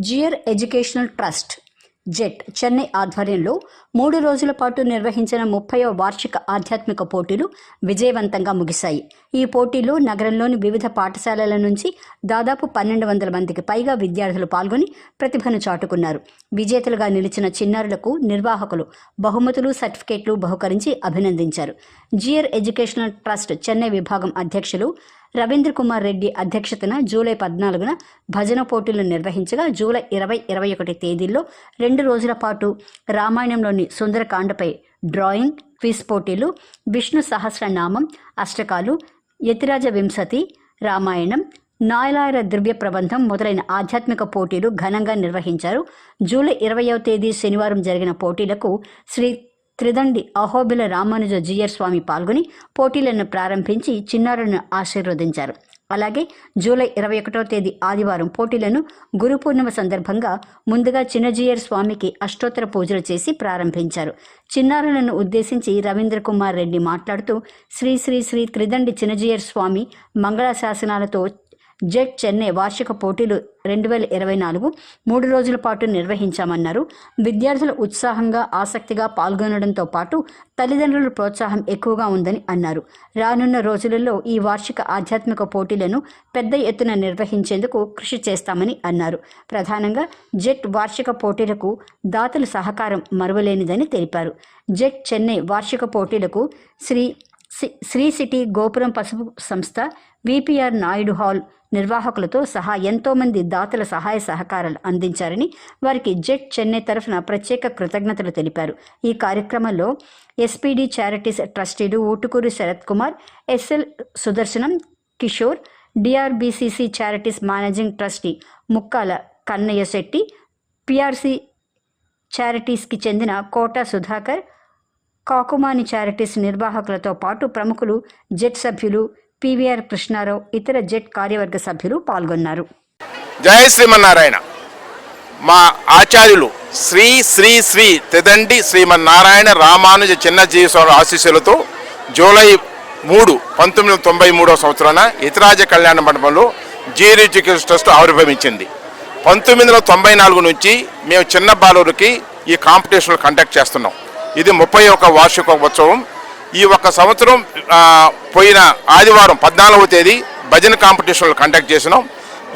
Jeeyar educational trust JET Chennai ఆధ్వర్యంలో మూడు రోజుల పాటు నిర్వహించిన ముప్పైవ వార్షిక ఆధ్యాత్మిక పోటీలు విజయవంతంగా ముగిశాయి. ఈ పోటీలో నగరంలోని వివిధ పాఠశాలల నుంచి దాదాపు పన్నెండు వందల మందికి పైగా విద్యార్థులు పాల్గొని ప్రతిభను చాటుకున్నారు. విజేతలుగా నిలిచిన చిన్నారులకు నిర్వాహకులు బహుమతులు సర్టిఫికేట్లు బహుకరించి అభినందించారు. జియర్ ఎడ్యుకేషనల్ ట్రస్ట్ చెన్నై విభాగం అధ్యక్షులు రవీంద్ర కుమార్ రెడ్డి అధ్యక్షతన జూలై పద్నాలుగున భజన పోటీలు నిర్వహించగా జూలై ఇరవై ఇరవై ఒకటి తేదీల్లో రెండు రోజుల పాటు రామాయణంలోని సుందరకాండపై డ్రాయింగ్ క్విజ్ పోటీలు విష్ణు సహస్రనామం అష్టకాలు యతిరాజ వింశతి రామాయణం నాయలాయర దివ్య ప్రబంధం మొదలైన ఆధ్యాత్మిక పోటీలు ఘనంగా నిర్వహించారు. జూలై ఇరవయవ తేదీ శనివారం జరిగిన పోటీలకు శ్రీ త్రిదండి అహోబిల రామానుజ జీయర్ స్వామి పాల్గొని పోటీలను ప్రారంభించి చిన్నారులను ఆశీర్వదించారు. అలాగే జూలై ఇరవై ఒకటో తేదీ ఆదివారం పోటీలను గురు పూర్ణిమ సందర్భంగా ముందుగా చిన్నజీయర్ స్వామికి అష్టోత్తర పూజలు చేసి ప్రారంభించారు. చిన్నారులను ఉద్దేశించి రవీంద్ర కుమార్ రెడ్డి మాట్లాడుతూ శ్రీ శ్రీ శ్రీ త్రిదండి చిన్నజీయర్ స్వామి మంగళ శాసనాలతో జెట్ చెన్నై వార్షిక పోటీలు రెండు వేల ఇరవై నాలుగు మూడు రోజుల పాటు నిర్వహించామన్నారు. విద్యార్థులు ఉత్సాహంగా ఆసక్తిగా పాల్గొనడంతో పాటు తల్లిదండ్రుల ప్రోత్సాహం ఎక్కువగా ఉందని అన్నారు. రానున్న రోజులలో ఈ వార్షిక ఆధ్యాత్మిక పోటీలను పెద్ద ఎత్తున నిర్వహించేందుకు కృషి చేస్తామని అన్నారు. ప్రధానంగా జెట్ వార్షిక పోటీలకు దాతల సహకారం మరువలేనిదని తెలిపారు. జెట్ చెన్నై వార్షిక పోటీలకు శ్రీ శ్రీ సిటీ గోపురం పసుపు సంస్థ విపిఆర్ నాయుడు హాల్ నిర్వాహకులతో సహా ఎంతోమంది దాతల సహాయ సహకారాలు అందించారని వారికి జెట్ చెన్నై తరఫున ప్రత్యేక కృతజ్ఞతలు తెలిపారు. ఈ కార్యక్రమంలో SPD charities ట్రస్టీలు Utukuru Sarath Kumar SL Sudarshanam Kishore DRBCC charities managing trustee Mukkala Kannayya Setty PRC చారిటీస్కి చెందిన కోట సుధాకర్ కాకుమాని చారిటీస్ నిర్వాహకులతో పాటు ప్రముఖులు జెట్ సభ్యులు పివిఆర్ కృష్ణారావు ఇతర జెట్ కార్యవర్గ సభ్యులు పాల్గొన్నారు. జయ శ్రీమన్నారాయణ. మా ఆచార్యులు శ్రీ శ్రీ శ్రీ తెదండి శ్రీమన్నారాయణ రామానుజ చిన్నజీవిస్వామి ఆశీస్సులతో జూలై మూడు పంతొమ్మిది వందల తొంభై మూడవ సంవత్సరాన ఇతరాజ కళ్యాణ మండపంలో జీరీ ఎడ్యుకేషన్ ట్రస్ట్ ఆవిర్భవించింది. పంతొమ్మిది వందల తొంభై నాలుగు నుంచి మేము చిన్న బాలూరుకి ఈ కాంపిటీషన్లు కండక్ట్ చేస్తున్నాం. ఇది ముప్పై ఒక వార్షిక ఉత్సవం ఈ ఒక్క సంవత్సరం పోయిన ఆదివారం పద్నాలుగవ తేదీ భజన కాంపిటీషన్లు కండక్ట్ చేసినాం.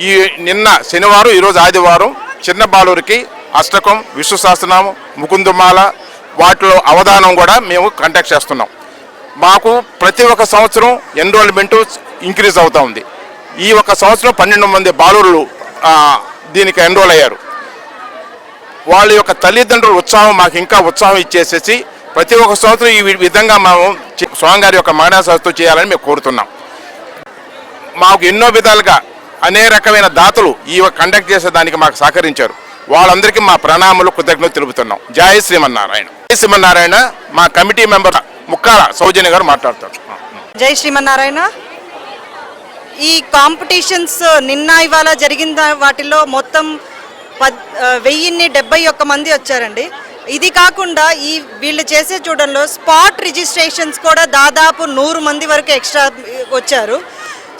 ఈ నిన్న శనివారం ఈరోజు ఆదివారం చిన్న బాలూరికి అష్టకం విశ్వ సహస్రనామం ముకుందుమాల వాటిలో అవధానం కూడా మేము కండక్ట్ చేస్తున్నాం. మాకు ప్రతి ఒక్క సంవత్సరం ఎన్రోల్మెంటు ఇంక్రీజ్ అవుతూ ఉంది. ఈ ఒక సంవత్సరం పన్నెండు మంది బాలూరులు దీనికి ఎన్రోల్ అయ్యారు. వాళ్ళ యొక్క తల్లిదండ్రుల ఉత్సాహం మాకు ఇంకా ఉత్సాహం ఇచ్చేసేసి ప్రతి ఒక్క సంవత్సరం ఈ విధంగా మేము స్వామి స్వామివారి యొక్క మగనాశాస్తో చేయాలని మేము కోరుతున్నాం. మాకు ఎన్నో విధాలుగా అనేక రకమైన దాతలు ఈ కండక్ట్ చేసే దానికి మాకు సహకరించారు. వాళ్ళందరికీ మా ప్రణామాలు కృతజ్ఞత తెలుపుతున్నాం. జయ శ్రీమన్నారాయణ. జయ శ్రీమన్నారాయణ మా కమిటీ మెంబర్ ముక్కాల సౌజన్య గారు మాట్లాడతారు. జై శ్రీమన్నారాయణ. ఈ కాంపిటీషన్స్ నిన్న ఇవాళ జరిగిన వాటిలో మొత్తం పద్ వెయ్యిన్ని డెబ్బై ఒక్క మంది వచ్చారండి. ఇది కాకుండా ఈ వీళ్ళు చేసే చూడంలో స్పాట్ రిజిస్ట్రేషన్స్ కూడా దాదాపు నూరు మంది వరకు ఎక్స్ట్రా వచ్చారు.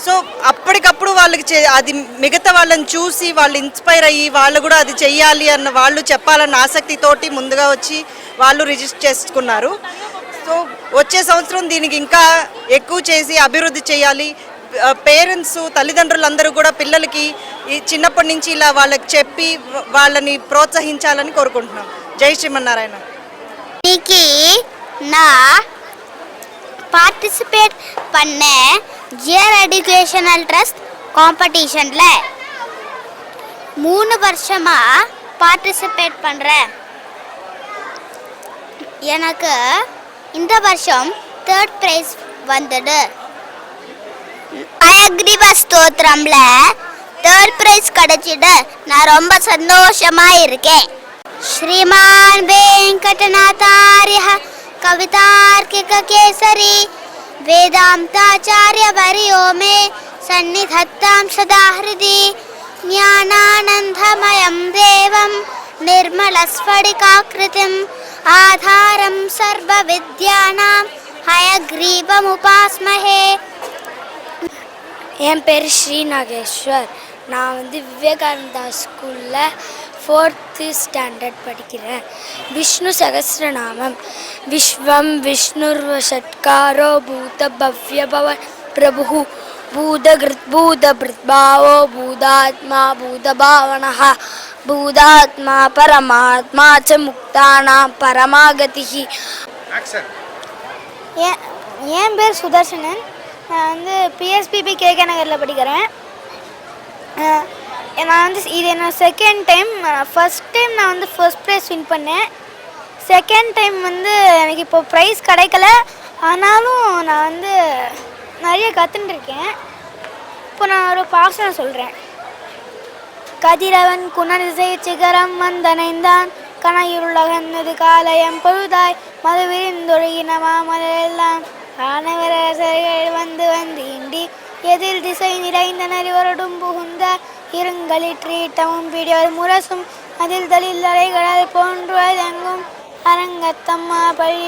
సో అప్పటికప్పుడు వాళ్ళకి చే అది మిగతా వాళ్ళని చూసి వాళ్ళు ఇన్స్పైర్ అయ్యి వాళ్ళు కూడా అది చెయ్యాలి అన్న వాళ్ళు చెప్పాలన్న ఆసక్తితోటి ముందుగా వచ్చి వాళ్ళు రిజిస్టర్ చేసుకున్నారు. సో వచ్చే సంవత్సరం దీనికి ఇంకా ఎక్కువ చేసి అభివృద్ధి చేయాలి పేరెంట్స్ తల్లిదండ్రులందరూ కూడా పిల్లలకి ఈ చిన్నప్పటి నుంచి ఇలా వాళ్ళకి చెప్పి వా- వాళ్ళని ప్రోత్సహించాలని కోరుకుంటున్నాం జై శ్రీమన్నారాయణ இன்னைக்கு நான் பார்ட்டிசிபேட் பண்ணேன் ஜியர் எஜுகேஷனல் ட்ரஸ்ட் காம்படிஷனில் மூணு வருஷமாக பார்ட்டிசிபேட் பண்ணுறேன் எனக்கு இந்த வருஷம் தேர்ட் ப்ரைஸ் வந்தது அயக்ரீவ ஸ்தோத்திரம்ல தேர்ட் ப்ரைஸ் கிடைச்சிட்டு நான் ரொம்ப சந்தோஷமா இருக்கேன் श्रीमान वेंकटनाथार्य कवितार्किक केसरी वेदांताचार्य वर्यो मे सन्निधत्तां सदा हृदि ज्ञानानन्दमयं देवं निर्मलस्फटिकाकृतिम् आधारं सर्वविद्यानां हयग्रीवमुपास्महे என் பேர் ஸ்ரீ நாகேஸ்வர் நான் வந்து விவேகானந்தா ஸ்கூலில் ஃபோர்த்து ஸ்டாண்டர்ட் படிக்கிறேன். விஷ்ணு சகஸ்ரநாமம் விஸ்வம் விஷ்ணுர்வ ஷட்காரோ பூத பவ்ய பவ பிரபு பூதகிருத் பூதபிருத்பாவோ பூதாத்மா பூதபாவனः பூதாத்மா பரமாத்மா ச முக்தானாம் பரமாகதிः என் என் பேர் சுதர்சனன்? நான் வந்து பிஎஸ்பிபி கேகே நகரில் படிக்கிறேன். நான் வந்து இது என்ன செகண்ட் டைம் ஃபர்ஸ்ட் டைம் நான் வந்து ஃபர்ஸ்ட் ப்ரைஸ் வின் பண்ணேன். செகண்ட் டைம் வந்து எனக்கு இப்போ ப்ரைஸ் கிடைக்கல. ஆனாலும் நான் வந்து நிறைய கற்றுருக்கேன் இப்போ நான் ஒரு பாசனம் சொல்கிறேன் கதிரவன் குணரிசை சிகரம் வந்தனைந்தான் கனையுருளகன்னது காலயம் பொழுதாய். மது விரிந்தொழுகின மாமலெல்லாம் வானவரசர்கள் வந்து வந்து இண்டி எதிர் திசை நிறைந்த நரிவருடும் புகுந்த இருங்களிற்றீட்டமும் பிடியவர் முரசும் அதில் தலில் அலைகளால் போன்றுவதெங்கும் அரங்கத்தம்மா பழி